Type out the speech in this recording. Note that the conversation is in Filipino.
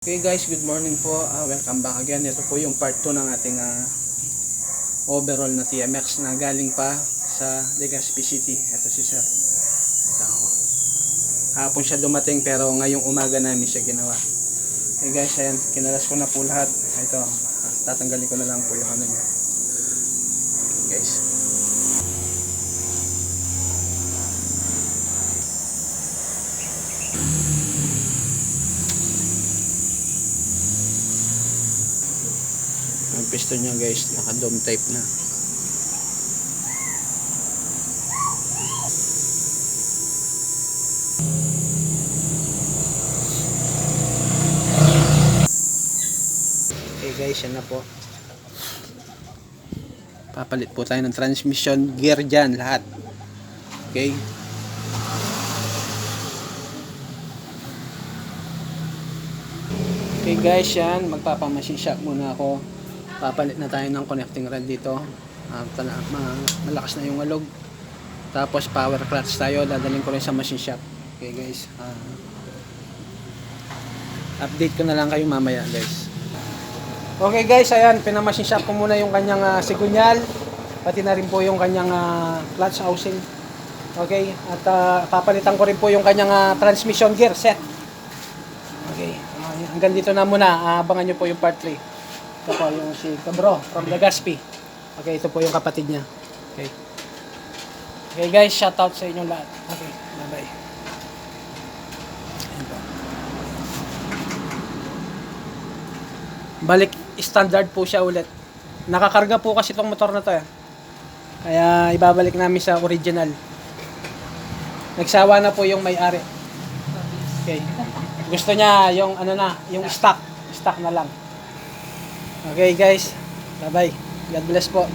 Okay guys, good morning po. Ah, welcome back again. Ito po yung part 2 ng ating ah, overall na TMX na galing pa sa Legazpi City. Ito si Sir. Ito. Hapon siya dumating pero ngayong umaga namin siya ginawa. Okay guys, ayan, kinalas ko na po lahat. Ito, ah, tatanggalin ko na lang po yung ano niya. Okay, guys. Ang piston niya guys, naka dome type na. Okay guys, yan na po. Papalit po tayo ng transmission gear dyan lahat. Okay. Okay guys, yan. Magpapamachine shop muna ako. Papalit na tayo ng connecting rod dito. Ah, tala, ma- malakas na yung alog. Tapos power clutch tayo. Dadalhin ko rin sa machine shop. Okay guys. Ah, update ko na lang kayo mamaya guys. Okay guys, ayan. Pinamachine shop ko muna yung kanyang uh, sigunyal. Pati na rin po yung kanyang ah, clutch housing. Okay. At ah, papalitan ko rin po yung kanyang ah, transmission gear set. Okay. Ah, hanggang dito na muna. Ah, abangan nyo po yung part 3. Ito po yung si Cabro from Legazpi. Okay, ito po yung kapatid niya. Okay. Okay guys, shout out sa inyong lahat. Okay, bye-bye. Balik standard po siya ulit. Nakakarga po kasi itong motor na to eh. Kaya ibabalik namin sa original. Nagsawa na po yung may-ari. Okay. Gusto niya yung ano na, yung stock. Stock na lang. Okay guys. Bye-bye. God bless po.